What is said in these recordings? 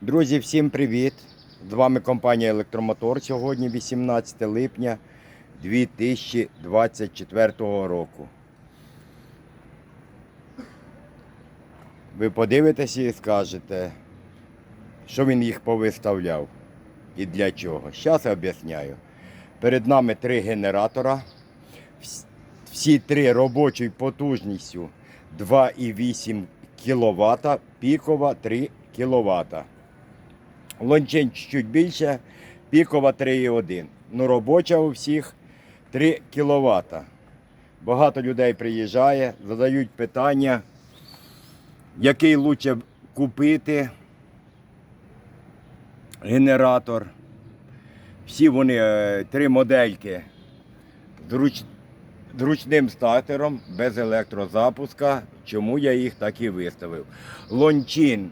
Друзі, всім привіт! З вами компанія Електромотор. Сьогодні 18 липня 2024 року. Ви подивитеся і скажете, що він їх повиставляв і для чого. Зараз об'ясняю. Перед нами три генератора. Всі три робочою потужністю 2,8 кВт, пікова 3 кВт. Лончин чуть більше, пікова 3,1. Ну, робоча у всіх 3 кВт. Багато людей приїжджає, задають питання, який краще купити генератор. Всі вони е, три модельки з руч- ручним стартером, без електрозапуска. Чому я їх так і виставив? Лончин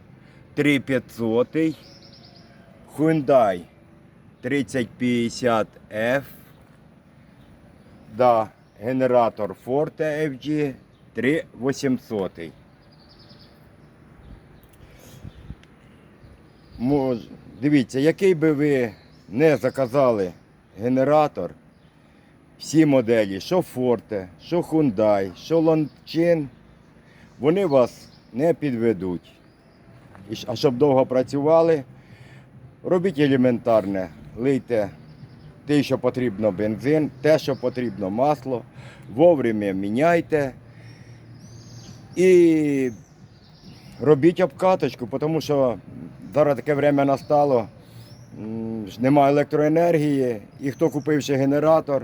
3500, Hyundai 3050F, да, генератор Forte FG 3800. Мож, дивіться, який би ви не заказали генератор, всі моделі, що Forte, що Hyundai, що Longchin, вони вас не підведуть. А щоб довго працювали, робіть елементарне, лийте те, що потрібно бензин, те, що потрібно масло, вовремя міняйте і робіть обкаточку, тому що зараз таке время настало, м, ж нема електроенергії, і хто купивши генератор,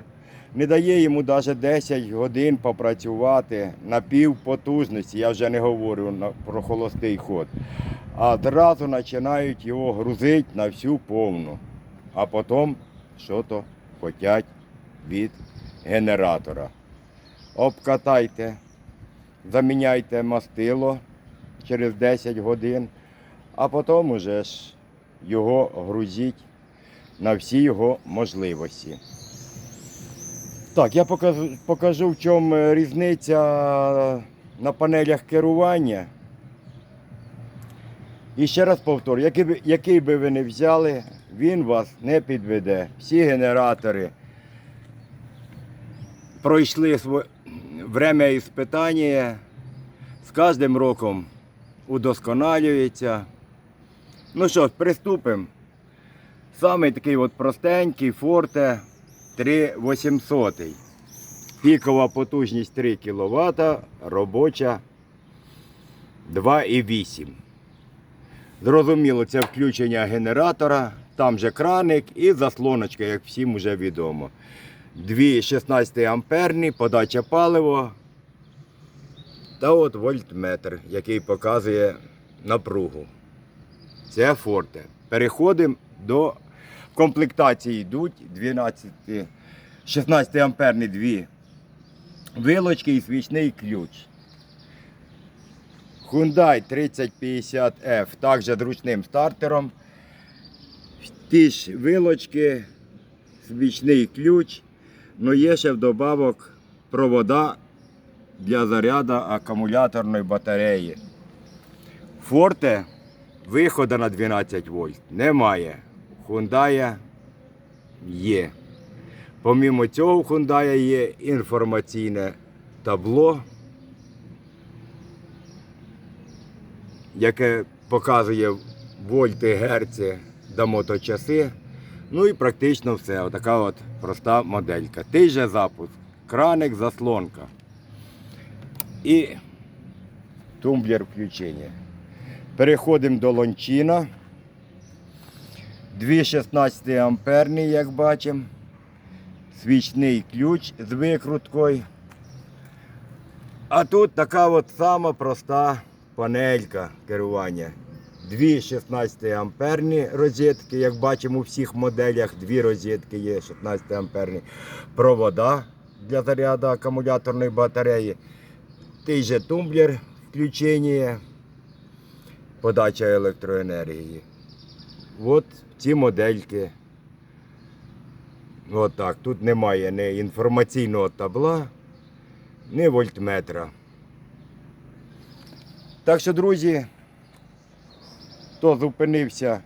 не дає йому навіть 10 годин попрацювати на пів потужності. Я вже не говорю про холостий ход. А одразу починають його грузити на всю повну. А потім що то хочуть від генератора. Обкатайте, заміняйте мастило через 10 годин, а потім уже ж його грузіть на всі його можливості. Так, я покажу, покажу в чому різниця на панелях керування. І ще раз повторю, який би, який би ви не взяли, він вас не підведе. Всі генератори пройшли своє время іспитання, з кожним роком удосконалюється. Ну що ж, приступимо. Самий такий от простенький Forte 3800. Пікова потужність 3 кВт, робоча 2,8. Зрозуміло, це включення генератора, там же краник і заслоночка, як всім вже відомо. Дві 16 амперні, подача палива та от вольтметр, який показує напругу. Це форте. Переходимо до комплектації йдуть 12, 16 амперні дві вилочки і свічний ключ. Hyundai 3050F, також ручним стартером. Ті ж вилочки, свічний ключ, але є ще вдобавок провода для заряду акумуляторної батареї. Форте виходу на 12 вольт немає. Hyundai є. Помімо цього, у Hyundai є інформаційне табло, яке показує вольти, герці та моточаси. Ну і практично все. Отака от проста моделька. Той же запуск, краник, заслонка і тумблер включення. Переходимо до лончина. Дві 16 амперні, як бачимо. Свічний ключ з викруткою. А тут така от сама проста панелька керування. Дві 16 амперні розетки, як бачимо у всіх моделях, дві розетки є 16 амперні. Провода для заряду акумуляторної батареї. Той же тумблер включення, подача електроенергії. От ці модельки. От так. Тут немає ні інформаційного табла, ні вольтметра. Так що, друзі, хто зупинився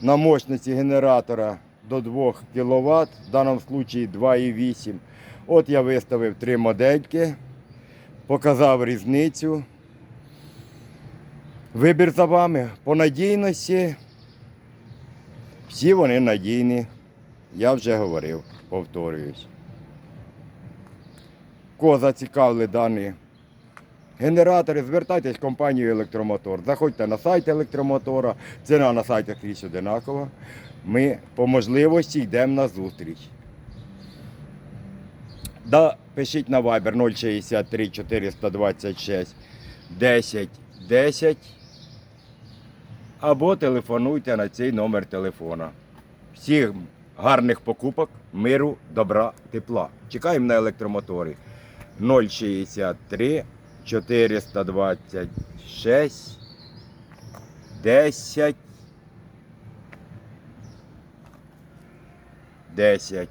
на мощності генератора до 2 кВт, в даному випадку 2,8. От я виставив три модельки, показав різницю. Вибір за вами. По надійності. Всі вони надійні. Я вже говорив, повторююсь. Кого зацікавили дані генератори, звертайтесь в компанію Електромотор. Заходьте на сайт електромотора, ціна на сайті скрізь одинакова. Ми по можливості йдемо на зустріч. Да, пишіть на Viber 063 426 10 10 або телефонуйте на цей номер телефона. Всіх гарних покупок, миру, добра, тепла. Чекаємо на електромоторі. 063 426 10 10